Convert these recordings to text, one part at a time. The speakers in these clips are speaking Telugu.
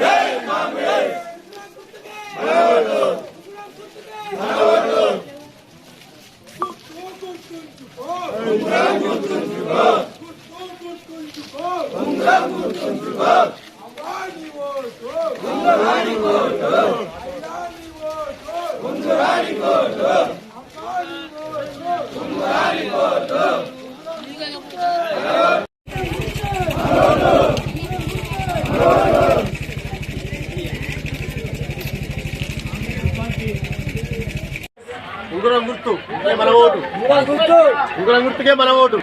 जय Congress Bungarani Gordo! Bungarani Gordo! Bungarani Gordo! ఉంగరం గుర్తు. మన ఓటు ఉంగరం గుర్తుకే మన ఓటు.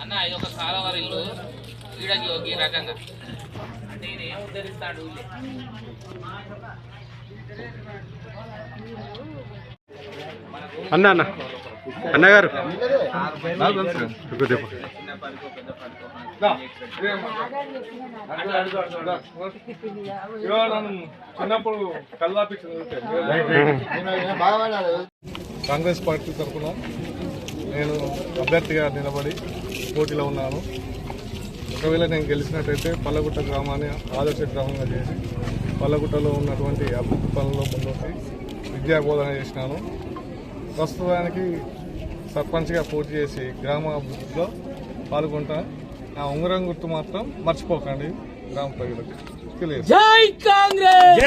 అన్న ఇది ఒక కాలవరి ఇల్లు ఈడకి ఒక ఈ రకంగా అంటే ఇది ఏం ఉద్ధరిస్తాడు? అన్న అన్న. అన్నగారు. చిన్నప్పుడు కల్లాపి కాంగ్రెస్ పార్టీ తరఫున నేను అభ్యర్థిగా నిలబడి పోటీలో ఉన్నాను. ఒకవేళ నేను గెలిచినట్టయితే పల్లగుట్ట గ్రామాన్ని ఆదర్శ గ్రామంగా చేసి పల్లగుట్టలో ఉన్నటువంటి అభివృద్ధి పనుల్లో ముందుకి విద్యా బోధన చేసినాను. ప్రస్తుతానికి సర్పంచ్గా పోటీ చేసి గ్రామ అభివృద్ధిలో పాల్గొంటా నా ఉంగరం గుర్తు మాత్రం మర్చిపోకండి గ్రామ ప్రజలకు. తెలియదు జై కాంగ్రెస్!